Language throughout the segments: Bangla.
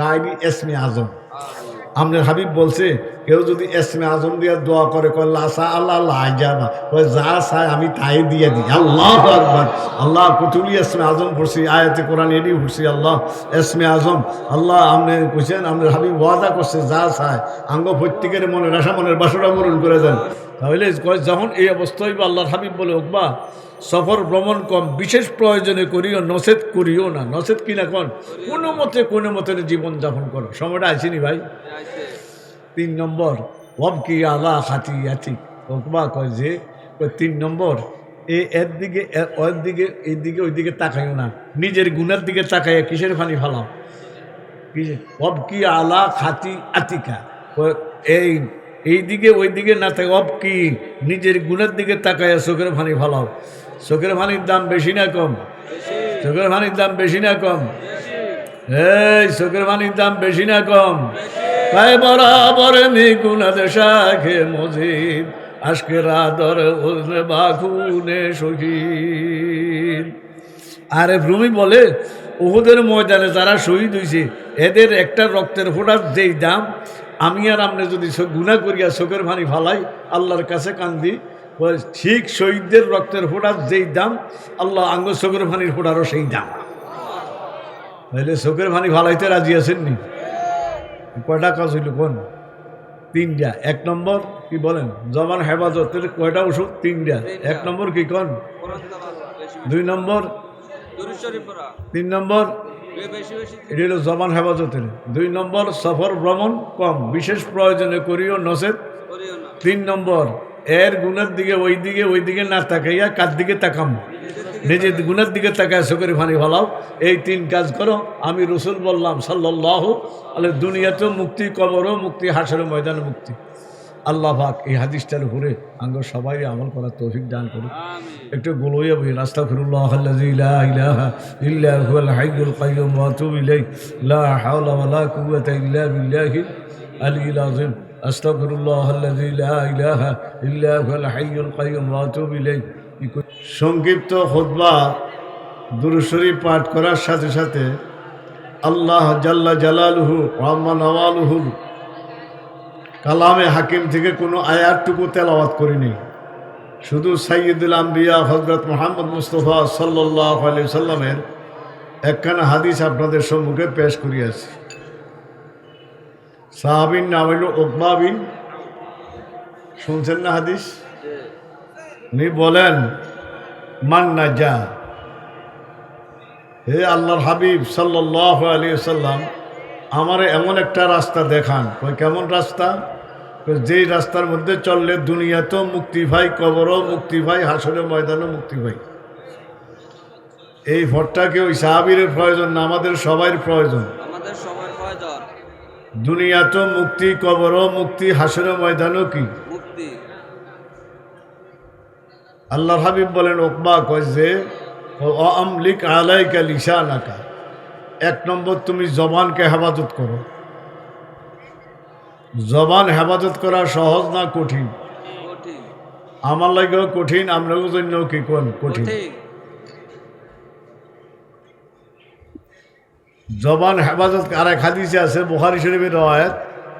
গাইবি এসমে আজম। আপনার হাবিব বলছে, কেউ যদি এসমে আজম দিয়ে দোয়া করে, কয় লাসা আল্লাহ আল্লাহ কয়, যা চায় আমি তাই দিয়ে দিই। আল্লাহ আকবার। আল্লাহ কুতুলি এসমে আজম পড়ছি, আয়াতে কোরআন এডি পড়ছি, আল্লাহ এসমে আজম। আল্লাহ আপনি কইছেন আপনার হাবিব ওয়াদা করছে, যা চায়, আঙ্গ প্রত্যেকের মনে রাসা মনের বাসরা পূরণ করে দেন। তাহলে যখন এই অবস্থায় বা আল্লাহর হাবিব বলে ওকবা সফর ভ্রমণ কম, বিশেষ প্রয়োজনে করিও নসেদ করিও না। নসেদ কিনা কন? কোনো মতে কোনো মতে জীবন যাপন করো। সময়টা আসেনি ভাই? তিন নম্বর ওব কি আলা খাতি আতি? ওকবা কয় যে তিন নম্বর, এ এর দিকে ওর দিকে, এই দিকে, ওই দিকে তাকাইও না। নিজের গুণের দিকে তাকাইয়া কিসের ফানি ফালাও অব কি আলা খাতি আতিকা? এই এই দিকে, ওই দিকে না থাকে অব কি নিজের গুণের দিকে তাকাইয়া চোখের ফানি ফালাও চোখের পানির দাম বেশি না কম? চোখের পানির দাম বেশি না কম? এই, চোখের পানির দাম বেশি না কম? তাই বরাবর মি গুণাতে শাখে মজিদ, আজকে রাদর বাখুনে শহীদ। আরে ভ্রমি বলে ওদের ময়দানে যারা শহীদ হয়েছে এদের একটা রক্তের ফোটার যেই দাম, আমি আর আপনি যদি গুণা করিয়া চোখের পানি ফালাই, আল্লাহর কাছে কান্দি ঠিক শহীদদের রক্তের ফোটার যেই দাম আল্লাহ আঙ্গ চোখের পানির ফোটারও সেই দাম। তাহলে চোখের পানি ফালাইতে রাজি আছেন নি? কয়টা কাজ হইল কোন? তিনটা। এক নম্বর কি বলেন? জবান হেফাজতের কয়টা ওষুধ? তিনটা। এক নম্বর কি কন? দুই নম্বর? তিন নম্বর? এটি হলো জবান হেফাজতের। দুই নম্বর সফর ভ্রমণ কম। বিশেষ প্রয়োজনে করিও নসেদ। তিন নম্বর এর গুণের দিকে ওই দিকে ওই দিকে না তাকাইয়া কার দিকে তাকাম? নিজের গুণের দিকে তাকায় চোখের ফানি ফলাও। এই তিন কাজ করো। আমি রসুল বললাম সাল্লাহ আলে দুনিয়াতেও মুক্তি কবরও মুক্তি হাসের ময়দানে মুক্তি। আল্লাহ পাক এই হাদিসটার উপরে আঙ্গ সবাই আমল করার তৌফিক দান করুক। একটু গোলইয়া বই আস্তাগফিরুল্লাহ আল্লাযী লা ইলাহা আযীম আস্তাগফিরুল্লাহ আল্লাযী লা ইলাহা ইল্লা হুয়াল হাইয়ুল কাইয়্যুম ওয়া আতুবু সংক্ষিপ্ত দুরুশরী পাঠ করার সাথে সাথে আল্লাহ জাল্লা জালালুহু রহমান নওয়ালুহু কালামে হাকিম থেকে কোনো আয়াতটুকু তেলাওয়াত করিনি। শুধু সাইয়দুল আম্বিয়া হজরত মোহাম্মদ মুস্তফা সাল্লাহ আলি সাল্লামের একখানা হাদিস আপনাদের সম্মুখে পেশ করিয়াছি। সাহাবিন নাম হইল ওকবা বিন, শুনছেন না হাদিস? উনি বলেন, মান না যা হে আল্লাহর হাবিব সাল্লাহ আলী সাল্লাম আমার এমন একটা রাস্তা দেখান। ওই কেমন রাস্তা? যেই রাস্তার মধ্যে চললে দুনিয়াতেও মুক্তি ভাই, কবরও মুক্তি ভাই হাসনের ময়দানও মুক্তি ভাই। এই ভট্টাকে ওই সাহাবির প্রয়োজন না আমাদের সবাই প্রয়োজন? আমাদের প্রয়োজন দুনিয়াতেও মুক্তি কবরও মুক্তি হাসনের ময়দানও কি? মুক্তি। আল্লাহর হাবিব বলেন ওকবা কয় যে আমলিক আলাইকা লিসানাকা এক নম্বর তুমি জবানকে হেফাজত করো। জবান হেফাজত করা সহজ না কঠিন? আমার লাগেও কঠিন আপনার জন্য কি কোন কঠিন কঠিন জবান হেফাজত আর এক হাদিসে আছে বুখারি শরীফের রয়াত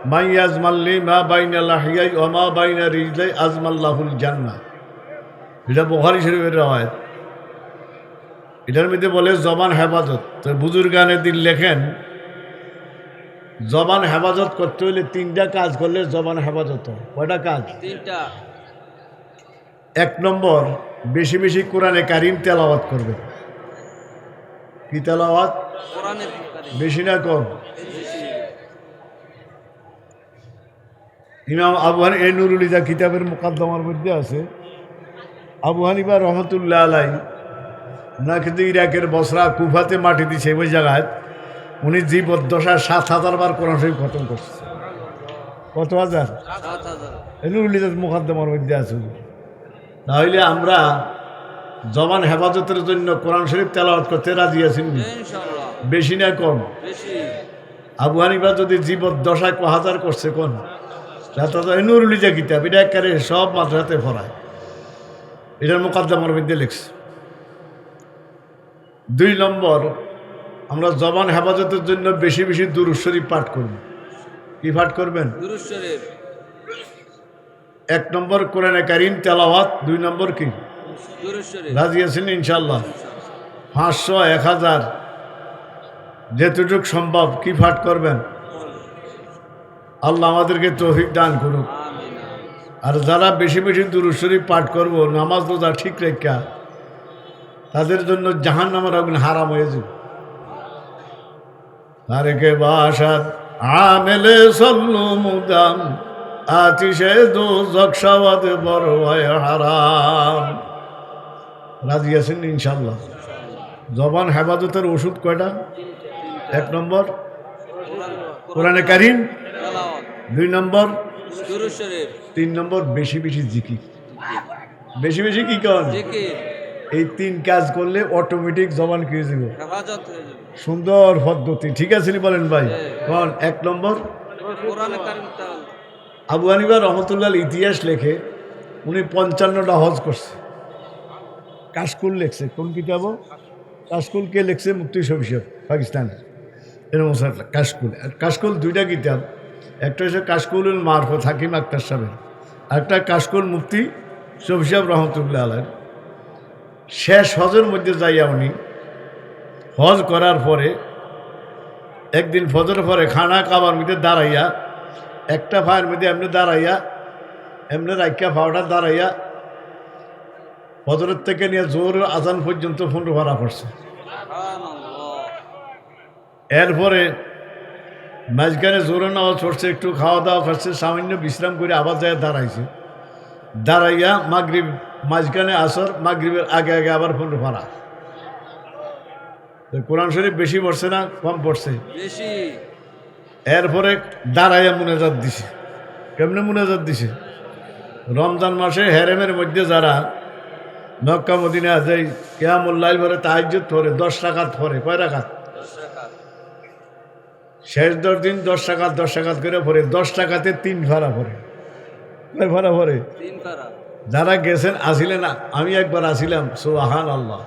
মাই আজমাল্লি মা বাইনা লাহিয়াই ও মা বাইনা রিজলাই আজমাল্লাহুল জান্না এটা বুখারি শরীফের রয়াত এটার মধ্যে বলে জবান হেফাজত। তো বুজুর্গানে দিন লেখেন জবান হেফাজত করতে হলে তিনটা কাজ করলে জবান হেফাজত হয়। কয়টা কাজ? তিনটা। এক নম্বর বেশি বেশি কোরআনে কারিম তেলাওয়াত করবে কি তেলাওয়াত? বেশি না কম। ইমাম আবু হানি এই নুরুলিজা কিতাবের মোকাদ্দমার মধ্যে আছে। আবু হানিবা রহমতুল্লাহ আলাই না কিন্তু ইরাকের বসরা কুফাতে মাটি দিছে ওই জায়গায়। উনি জীবদ্দশায় সাত হাজার বার কোরআন শরীফ খতম করছে। কত হাজার? হাজার। এই নুরুলিজার মোকাদ্দমার মধ্যে আছে তাহলে আমরা জবান হেফাজতের জন্য কোরআন শরীফ তেলাওয়াত করতে রাজি আছেন বেশি না কম? আবু হানিফা যদি জীবদ্দশায় ক হাজার করছে কোন? যাতে নুরুলি যে কিতাব এটা একেবারে সব মাদ্রাসাতে ভরায়। এটার মোকাদ্দমার মধ্যে লিখছে। দুই নম্বর আমরা জবান হেফাজতের জন্য বেশি বেশি দুরুদ শরীফ পাঠ করব। কি পাঠ করবেন? এক নম্বর কোরআনে কারিম তেলাওয়াত দুই নম্বর কি? রাজি আছেন ইনশাল্লাহ পাঁচশো এক হাজার যেতটুক সম্ভব কি পাঠ করবেন? আল্লাহ আমাদেরকে তৌফিক দান করুক। আর যারা বেশি বেশি দুরুদ শরীফ পাঠ করব নামাজ রোজা ঠিক রেখা তাদের জন্য জাহান নামের আগুন হারাম হয়ে যাবে। তারেকে বাসাদ আমেলে সল্লু মুদাম আতিশে দো জকসাবাদ বড় হয় হারাম। রাজি আছেন ইনশাল্লাহ জবান হেফাজতের ওষুধ কয়টা? এক নম্বর। কোরআনে কারিম। দুই নম্বর। তিন নম্বর, বেশি বেশি জিকি বেশি বেশি কি কাজ এই তিন কাজ করলে অটোমেটিক জবান হয়ে যাবে সুন্দর পদ্ধতি। ঠিক আছে বলেন ভাই? কোন? এক নম্বর। আবু হানিফা রহমতুল্লাহ ইতিহাস লেখে, উনি পঞ্চান্নটা হজ করছে। কাশকুল লেখছে। কোন কিতাব? কাশকুল কে লেখছে? মুক্তি সবিষেক পাকিস্তান। এরকম কাশকুল। কাশকুল দুইটা কিতাব। একটা হচ্ছে কাশকুল মারফত হাকিম আক্তার সাহেবের। আরেকটা কাশকুল মুফতি সবিসাব রহমতুল্লাহ আলার শেষ হজের মধ্যে যাইয়া উনি হজ করার পরে, একদিন ফজর পরে খানা খাবার মধ্যে দাঁড়াইয়া, একটা ফায়ের মধ্যে এমনি দাঁড়াইয়া, এমনি রাইকা ফাওয়াটা দাঁড়াইয়া ফজরের থেকে নিয়ে জোর আজান পর্যন্ত ফোন ভাড়া করছে। এরপরে মাঝখানে জোরে নেওয়া চড়ছে একটু খাওয়া দাওয়া করছে সামান্য বিশ্রাম করে আবার যায় দাঁড়াইছে। দাঁড়াইয়া মাগরিব মাঝখানে আসর মাগরিবের আগে আগে আবার ফোন ভাড়া। কোরআন শরীফ বেশি পড়ছে না কম পড়ছে? বেশি। এরপরে দাঁড়াইয়া মুনাজাত দিছে। কেমনে মুনাজাত দিছে? রমজান মাসে হেরেমের মধ্যে যারা মক্কা মদিনা যায় কেয়ামুল্লাইল ভরে তাহাজ্জুদ ধরে দশ টাকা ধরে কয় টাকা শেষ দশ দিন দশ টাকা দশ টাকা করে ভরে দশ টাকাতে তিন ভাড়া ভরে কয় ভাড়া ভরে যারা গেছেন আসিলেন না আমি একবার আসিলাম সোহান আল্লাহ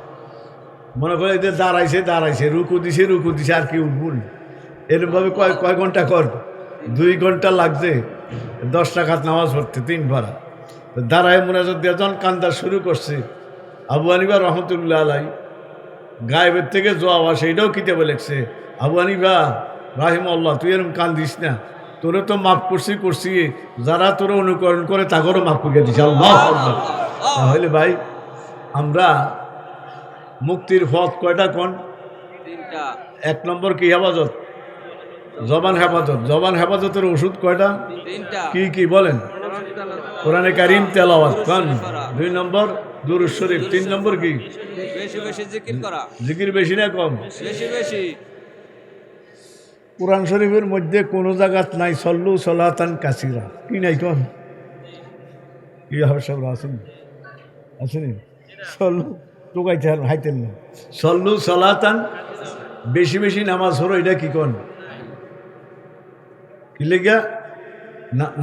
মনে করে যে দাঁড়াইছে দাঁড়াইছে রুকু দিছে রুকু দিছে আর কি উঠবুল এরকমভাবে কয় কয় ঘণ্টা কর? দুই ঘণ্টা লাগছে। দশ টাকাত নামাজ পড়তে তিন ভাড়া। দাঁড়ায় মোনাজত দিয়ে যখন কান্দা শুরু করছে। আবু আনিবা রহমতুল্লাহ আলাই গায়েবের থেকে জোয়া সেইটাও কিতাবে লেখছে। আবু আনিবা রাহিম আল্লাহ তুই এরকম কান্দিস না। তোরে তো মাফ করছি করছি। যারা তোরে অনুকরণ করে তাদেরও মাফ করে আল্লাহ তাহলে ভাই আমরা মুক্তির পথ কয়টা কোন? এক নম্বর কি হেফাজত? জবান হেফাজত। জবান হেফাজতের ওষুধ কয়টা? কি কি বলেন? কোরআন কারিম তেলাওয়াত কোন? দুই নম্বর? দুরুদ শরীফ তিন নম্বর কি? বেশি বেশি জিকির করা। জিকির বেশি না কম? বেশি বেশি। কোরআন শরীফের মধ্যে কোনো জায়গাত নাই সল্লু সলাতান কাসিরা। কি নাই কোন কি হবে সব আসেন আসেনি সল্লু টোকাইতে হাইতেন না। সল্লু সলাতান বেশি বেশি নামাজ হলো এটা কি কোন? কি লেগা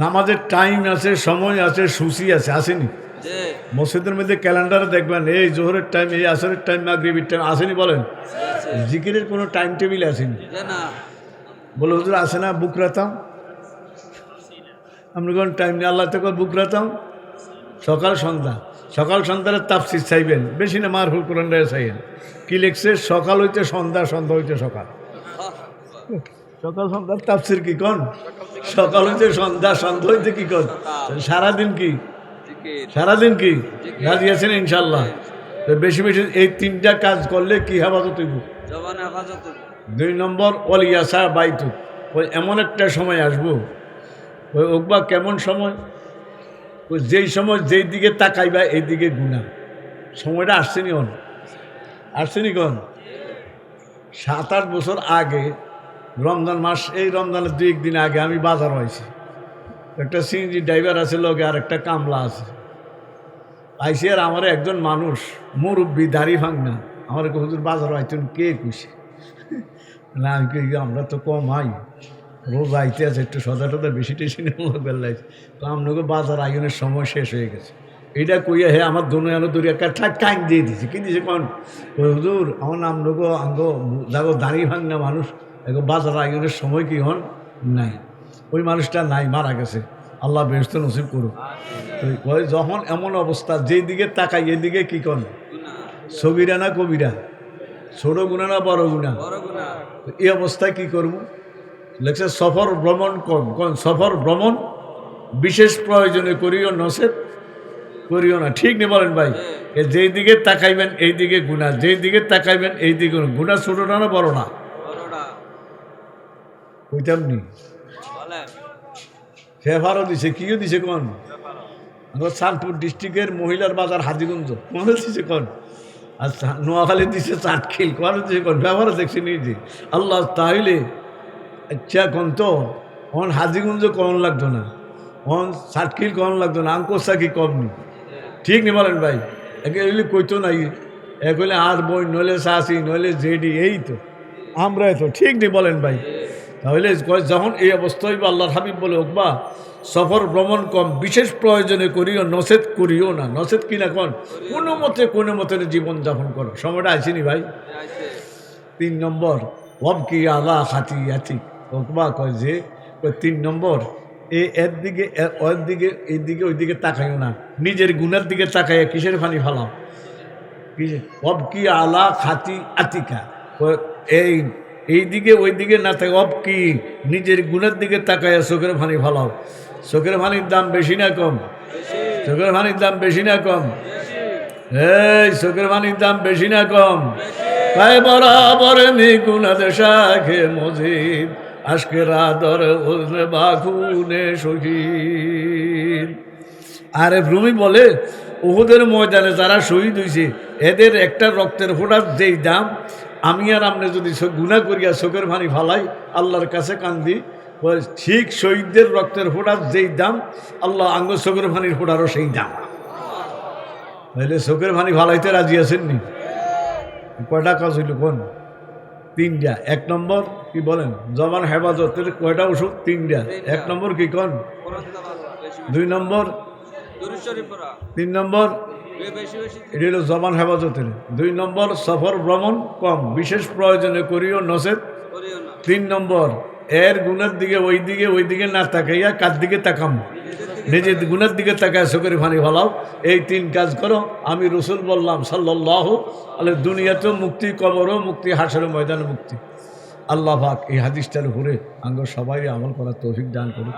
নামাজের টাইম আছে সময় আছে সূচি আছে আসেনি? মসজিদের মধ্যে ক্যালেন্ডারে দেখবেন এই জোহরের টাইম এই আসরের টাইম মাগরিবির টাইম আসেনি বলেন? জিকিরের কোনো টাইম টেবিল আসেনি। বলে হুজুর আসে না বুক রাতাম? আপনি কোন টাইম নেই আল্লাহ থেকে বুক রাতাম। সকাল সন্ধ্যা। সকাল সন্ধ্যার তাপসির চাইবেন। বেশি না মার হুল কোরআন চাইবেন কি লিখছে? সকাল হইতে সন্ধ্যা সন্ধ্যা হইতে সকাল। সকাল সন্ধ্যার তাপসির কি কন? সকাল হইতে সন্ধ্যা সন্ধ্যা হইতে কি কন? সারাদিন কি? সারাদিন কি? রাজি আছেন ইনশাল্লাহ বেশি বেশি এই তিনটা কাজ করলে কি হেফাজত হইব? দুই নম্বর অলিয়াসা বাইতু ওই এমন একটা সময় আসব। ওই ওকবা কেমন সময় ওই যেই সময় যেই দিকে তাকাইবা এই দিকে গুণা সময়টা আসছেনি অন আসছেনি কন সাত আট বছর আগে রমজান মাস এই রমজানের দুই একদিন আগে আমি বাজার হয়েছি। একটা সিএনজি ড্রাইভার আছে লগে আর একটা কামলা আছে। আইসি আর আমার একজন মানুষ মুরব্বী দাড়ি ভাঙনা। আমার হুজুর বাজার হয়তো কে খুশি না আমি কই, আমরা তো কম আই। রোজ আইতে আছে একটু সদা টদা বেশি টেশি বেলাইছে তো আপনাকে বাজার আয়োনের সময় শেষ হয়ে গেছে। এটা কইয়া হে আমার দোনো এনো দড়ি একটা ঠাক টাইম দিয়ে দিছে। কি দিছে কোন? হুজুর আমার নাম লোক আঙ্গ যাগো দাঁড়িয়ে ভাঙনা মানুষ এগো বাজার আয়োজনের সময় কি হন? নাই। ওই মানুষটা নাই মারা গেছে। আল্লাহ বেহস্ত নসিব করুক। তো কয় যখন এমন অবস্থা যেই দিকে তাকাই এদিকে কি কন ছবিরা না কবিরা? ছোট গুণা না বড় গুণা? এই অবস্থায় কি করব? লেখছে সফর ভ্রমণ কম কোন সফর ভ্রমণ বিশেষ প্রয়োজনে করিও নসেদ করিও না। ঠিক নেই বলেন ভাই? যেই দিকে তাকাইবেন এই দিকে গুণা। যেই দিকে তাকাইবেন এই দিকে গুণা। ছোট না না বড় না? বড়টা কইতাম নি? বলেন ফেভারও দিছে, কিও দিছে কোন? আমার চাঁদপুর ডিস্ট্রিক্টের মহিলার বাজার হাজিগঞ্জ। মনে দিছে কোন? আর চা- নোয়াখালী দিছে চাটখিল কোন দিছে কোন? ব্যবহারও দেখছি নিজে। আল্লাহ তাইলে আচ্ছা কোন তো? অন হাজিগঞ্জ কম লাগতো না। অন চাটখিল কম লাগতো না? আঙ্কোসা কি কম নি। ঠিক নি বলেন ভাই? একে এগুলি কইতো নাই। এ কইলে আর বই, নইলে শাসি নইলে জেডি, এই তো। আমরাই তো, ঠিক নি বলেন ভাই? তাহলে যখন এই অবস্থায় বা আল্লাহর হাবিব বলে ওকবা সফর ভ্রমণ কম, বিশেষ প্রয়োজনে করিও, নসেদ করিও না। নসেদ কিনা কন? কোনো মতে কোনো মতে জীবন যাপন করো। সময়টা আসেনি ভাই। তিন নম্বর ওব কি আলা খাতি আতি ওকবা কয় যে তিন নম্বর, এ এর দিকে ওর দিকে, এই দিকে, ওই দিকে তাকাইও না। নিজের গুণের দিকে তাকাইয়া কিসের পানি ফালাও কিসের অব কি আলা খাতি আতিকা এই এই দিকে ওই দিকে না থাকে, অব কি? নিজের গুণের দিকে তাকায় চোখের পানি ফালাও। চোখের পানির দাম বেশি না কম? চোখের পানির দাম বেশি না কম? এই, চোখের পানির দাম বেশি না কম? তাই বরাবর গুনাতে শাখে মজিদ, আজকে রাদর বাখুনে শহীদ। আরে ভ্রমি বলে ওহুদের ময়দানে যারা শহীদ হয়েছে এদের একটা রক্তের ফোটার যেই দাম আমি আর আপনি যদি গুণা করিয়া চোখের পানি ফালাই আল্লাহর কাছে কান্দি ঠিক শহীদদের রক্তের ফোটার যেই দাম আল্লাহ আঙ্গ চোখের পানির ফোটারও সেই দাম। তাহলে চোখের পানি ফালাইতে রাজি আছেন নি? কয়টা কাজ হইল কোন? তিনটা। এক নম্বর কি বলেন জমান হেফাজতের কয়টা ওষুধ? তিনটা। এক নম্বর কি কন? দুই নম্বর? তিন নম্বর? এটা জমান হেফাজতের। দুই নম্বর, সফর ভ্রমণ কম। বিশেষ প্রয়োজনে করিও নসেদ তিন নম্বর, এর গুণের দিকে ওই দিকে ওই দিকে না তাকাইয়া কার দিকে তাকাম? নিজের গুণের দিকে তাকায় চোখের পানি ফলাও। এই তিন কাজ করো। আমি রসুল বললাম সাল্লাহ আলে দুনিয়াতেও মুক্তি, কবরও মুক্তি হাসের ময়দানে মুক্তি। আল্লাহ পাক এই হাদিসটার উপরে আঙ্গ সবাই আমল করার তৌফিক দান করুন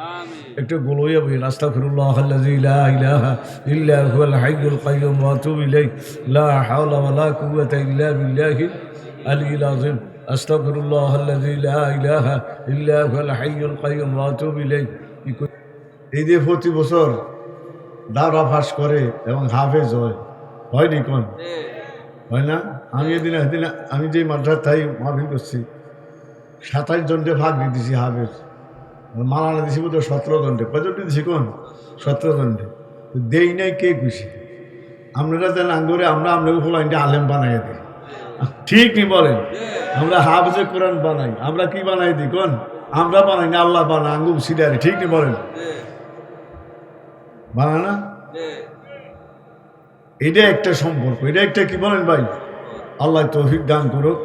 একটু বলইয়া বই আস্তাগফিরুল্লাহ আল্লাযী লা ইলাহা ইল্লা হুয়াল হাইয়ুল কাইয়্যুম ওয়া আতুবু ইলাইহি। লা হাওলা ওয়া লা কুওয়াতা ইল্লা বিল্লাহিল আলিয়্যিল আযীম। আস্তাগফিরুল্লাহ আল্লাযী লা ইলাহা ইল্লা হুয়াল হাইয়ুল কাইয়্যুম ওয়া আতুবু ইলাইহি। এই যে প্রতি বছর দাওরা ফাঁস করে এবং হাফেজ হয় হয়নি কোন? হয় না? আমি এদিন এদিন আমি যে মাদ্রাস তাই মাহফিল করছি সাতাইশ জনকে ভাগ দিয়ে দিছি হাফেজ। মালানা দিছি বোধ সতেরো জনকে। কয়জনকে দিছি কোন? সতেরো জনকে। তো দেই নাই কে খুশি আপনারা যেন আঙ্গুরে আমরা আপনাকে ফুলাইনটা আলেম বানাই দিই। ঠিক নি বলেন? আমরা হাফেজে কোরআন বানাই। আমরা কি বানাই দিই কোন? আমরা বানাই না, আল্লাহ বানা আঙ্গু সিডারি ঠিক নি বলেন? এ বানা না? এটা একটা সম্পর্ক। এটা একটা কি বলেন ভাই? আল্লাহ তৌফিক দান করুক।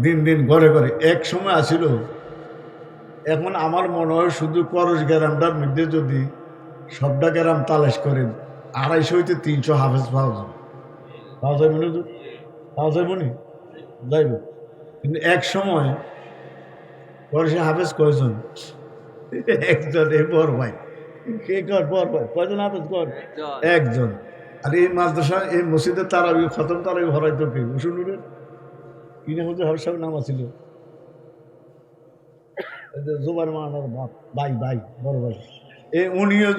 দিন দিন ঘরে ঘরে। এক সময় আসিল এখন আমার মনে হয় শুধু করস গ্রামটার মধ্যে যদি সবটা গ্রাম তালাশ করেন আড়াইশো হইতে তিনশো হাফেজ পাওয়া যাবে। পাওয়া যাবে না? পাওয়া যাবে নি? যাইব। কিন্তু এক সময় করসে হাফেজ কয়জন? একজন এই বর ভাই। কে কর বর ভাই? কয়জন হাফেজ কর? একজন। আর এই মাদ্রাসা এই মসজিদের তারাবি খতম তারাবি হরাইতো কে? উসুনুরের কি না হচ্ছে হরসাব নাম আছিল জোবার মানার বাপ বড় ভাই। এ উনিও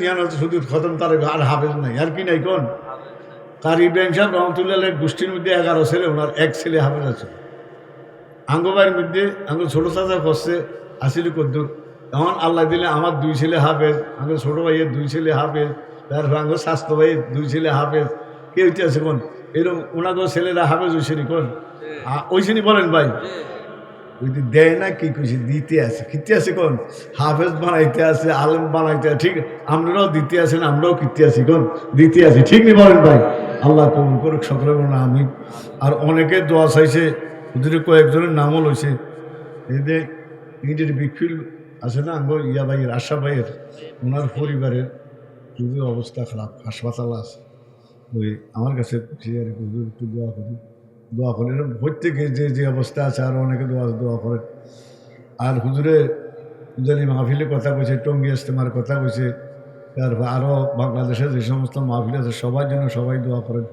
শুধু খতম তারাবি আর হাফেজ নাই। আর কি নাই কোন? তার ইব্রাহিম সাহেব রহমতুল্লাহ গোষ্ঠীর মধ্যে এগারো ছেলে, ওনার এক ছেলে হাফেজ আছে। আঙ্গবাইয়ের মধ্যে আঙ্গ ছোট চাচা করছে, আসিল কদ্দুর। এখন আল্লাহ দিলে আমার দুই ছেলে হাফেজ আঙ্গ ছোট ভাইয়ের দুই ছেলে হাফেজ তারপর আঙ্গ স্বাস্থ্য ভাইয়ের দুই ছেলে হাফেজ। কে হইতে আছে কোন? এরকম ওনাগো ছেলেরা হাফেজ হয়েছেনি কোন? ওইছেনি বলেন ভাই। ওই যে দেয় না কি কইছে দিতে আছে। কিতে আছে কোন? হাফেজ বানাইতে আছে আলেম বানাইতে আছে। ঠিক আমরাও দিতে আছেন আমরাও কিতে আছি কোন? দিতে আছি। ঠিক নি বলেন ভাই? আল্লাহ কবুল করুক সকলে বলুন আমি আর অনেকে দোয়া চাইছে ওদের কয়েকজনের নামও লইছে। এদের ইটের বিকফিল আছে না আঙ্গ ইয়া ভাইয়ের আশা ভাইয়ের ওনার পরিবারের খুবই অবস্থা খারাপ হাসপাতাল আছে। ওই আমার কাছে একটু দোয়া করি দোয়া করেন এরকম প্রত্যেকে যে যে অবস্থা আছে আর অনেকে দোয়া দোয়া করে আর হুজুরে জানি মাহফিলে কথা কইছে টঙ্গি ইস্তেমার কথা কইছে তারপর আরও বাংলাদেশের যে সমস্ত মাহফিল আছে সবার জন্য সবাই দোয়া করেন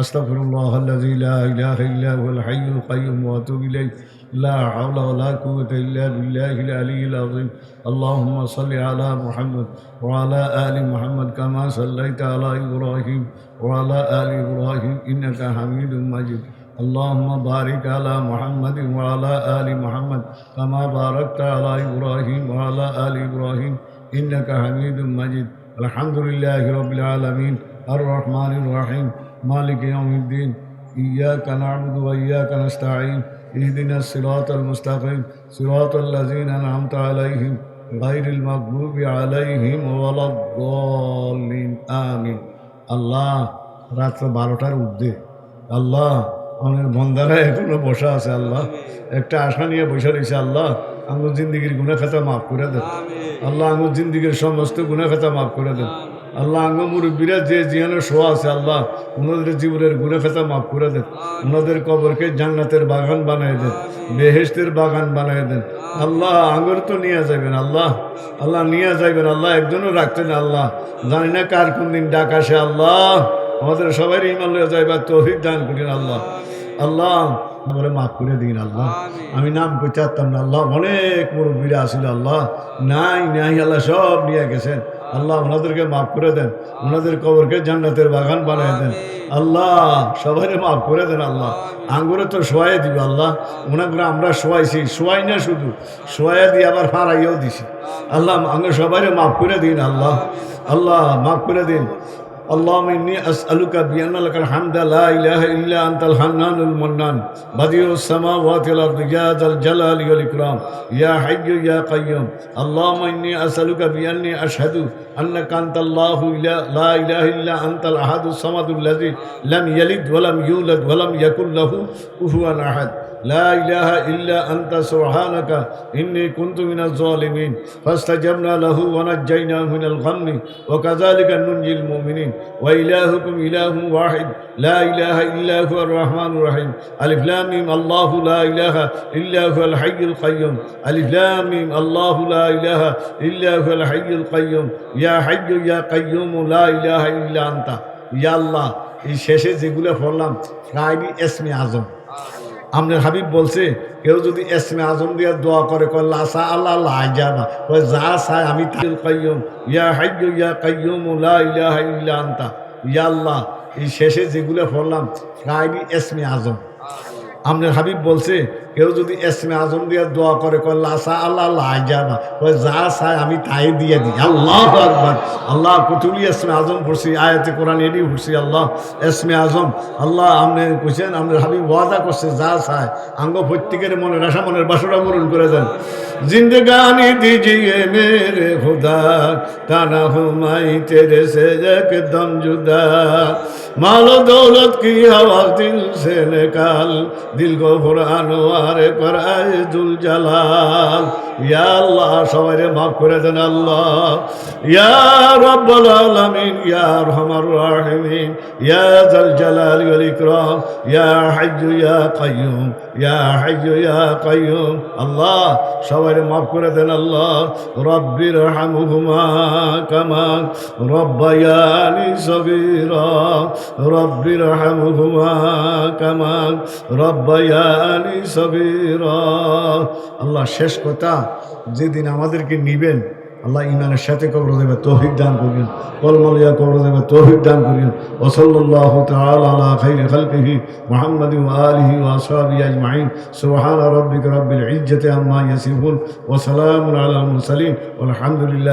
আস্তাগফিরুল্লাহ আল্লাযী লা ইলাহা ইল্লা হুয়াল হাইয়ুল কাইয়্যুম ওয়া আতুবু ইলাইহি লা হাওলা ওয়া লা কুওয়াতা ইল্লা বিল্লাহিল আলিয়্যিল আযীম اللهم صل على محمد وعلى آل محمد كما صليت على إبراهيم وعلى آل إبراهيم إنك حميد مجيد اللهم بارك على محمد وعلى آل محمد كما باركت على إبراهيم وعلى آل إبراهيم إنك حميد مجيد الحمد لله رب العالمين الرحمن الرحيم مالك يوم الدين إياك نعبد وإياك نستعين اهدنا الصراط المستقيم صراط الذين أنعمت عليهم غير المغضوب عليهم ولا الضالين آمين আল্লাহ রাত্র বারোটার ঊর্ধ্বে আল্লাহ আমাদের বন্ধারা এখনও বসা আছে আল্লাহ। একটা আশা নিয়ে বসে রয়েছে আল্লাহ। আমার জিন্দিগির গুণা খাতা মাফ করে দেন। আল্লাহ আমার জিন্দিগির সমস্ত গুণা খাতা মাফ করে দেন। আল্লাহ আঙ্গ মুরব্বীরা যে জিয়ানের শোয়া আছে আল্লাহ, ওনাদের জীবনের গুণা খাতা মাফ করে দেন। ওনাদের কবরকে জান্নাতের বাগান বানিয়ে দেন বেহেস্তের বাগান বানিয়ে দেন। আল্লাহ আঙ্গুর তো নিয়ে যাবেন আল্লাহ। আল্লাহ নিয়ে যাবেন আল্লাহ, একজনও রাখতেন আল্লাহ। জানি না কার কোন দিন ডাক আসে আল্লাহ। আমাদের সবাই ইমান লয়ে যাইবার তৌফিক দান করেন আল্লাহ। আল্লাহ বলে মাফ করে দিন আল্লাহ। আমি নাম করতে পারতাম না আল্লাহ অনেক মুরব্বীরা আসিল আল্লাহ। নাই নাই আল্লাহ সব নিয়ে গেছেন। আল্লাহ ওনাদেরকে মাফ করে দেন। ওনাদের কবরকে জান্নাতের বাগান বানিয়ে দেন। আল্লাহ সবাই মাফ করে দেন আল্লাহ। আঙ্গুরে তো শোয়াই দিবে আল্লাহ। ওনাগুলো আমরা শোয়াইছি শোয়াই না শুধু। শোয়াই দিয়ে আবার ফাড়াইও দিছি। আল্লাহ আঙ্গুর সবাই মাফ করে দিন আল্লাহ। আল্লাহ মাফ করে দিন। اللهم إني أسألك بأن لك الحمد لا إله إلا أنت الحنان المنان. بديع السماوات والأرض يا ذا الجلال والإكرام يا حي يا قيوم. اللهم إني أسألك بأني أشهد أنك أنت الله لا إله إلا أنت الأحد الصمد الذي لم يلد ولم يولد ولم يكن له كفوا أحد. لا إله إلا أنت سبحانك إني كنت من الظالمين فاستجبنا له ونجيناه من الغم وكذلك ننجي المؤمنين وإلهكم إله واحد لا إله إلا هو الرحمن الرحيم ألف لام ميم الله لا إله إلا هو الحي القيوم ألف لام ميم الله لا إله إلا هو الحي القيوم يا حي يا قيوم لا إله إلا أنت يا الله এই শেষে যেগুলো পড়লাম প্রায়ই এসমে আজম আপনার হাবিব বলছে, কেউ যদি এসমে আজম দিয়া দোয়া করে, কয় লাসা আল্লাহ আল্লাহ যাবা কয়, যা চায় আমি কাইম ইয়া হাইয়ু ইয়া কাইয়ুম ইয়া হাই ইল্লা আন্তা ইয়া আল্লাহ এই শেষে যেগুলো পড়লাম, প্রায়ই এসমে আজম। আপনার হাবিব বলছে, কেউ যদি এসমে আজম দিয়ে দোয়া করে, কয় লাসা আল্লাহ যাবা কয়, যা চায় আমি তাই দিয়ে দিই। আল্লাহ আকবর। আল্লাহ কুতুলি এসমে আজম পড়ছি আয়াতে কোরআন এডি পড়ছি, আল্লাহ। এসমে আজম, আল্লাহ আমনে কইছেন আপনার হাবিব ওয়াদা করছে, যা চায় আঙ্গ প্রত্যেকের মনের আশা, মনের বাসনা পূরণ করে দেন। জিন্দগানি দিজিয়ে মেরে খুদা তানা হুমাই তেরে সে একদম জুদা। মালো দৌলত কি আওয়াজ দিল সে दिल দিল গো ফুরানো আরে করায় দুল জালাল। ইয়া আল্লাহ সবাই মাফ করে দেন আল্লাহ। ইয়া রব্বুল আলামিন, ইয়া রহমার রাহিমিন, ইয়া জাল জালাল ওয়াল ইকরাম, ইয়া হাইয়্যু ইয়া কাইয়ুম ইয়া হাইয়্যু ইয়া কাইয়ুম আল্লাহ সবাই মাফ করে দেন আল্লাহ। রব্বির হামহুমা কামা রব্বায়ানি সগীরা। রব্বির হামহুমা কামা রব্বায়ানি সগীরা। আল্লাহ, শেষ কথা যেদিন আমাদেরকে নিবেন, আল্লাহ ইমানের সাথে কবর দেবে তৌহিক দান করবেন, কলমলিয়া কবর দেবে তৌহিক দান করবেন। ওসল্লাহ তাআলা আলা খাইর খালকিহি মুহাম্মদ আলিহি ওয়া আজমাইন। ওয়ালহামদুলিল্লাহ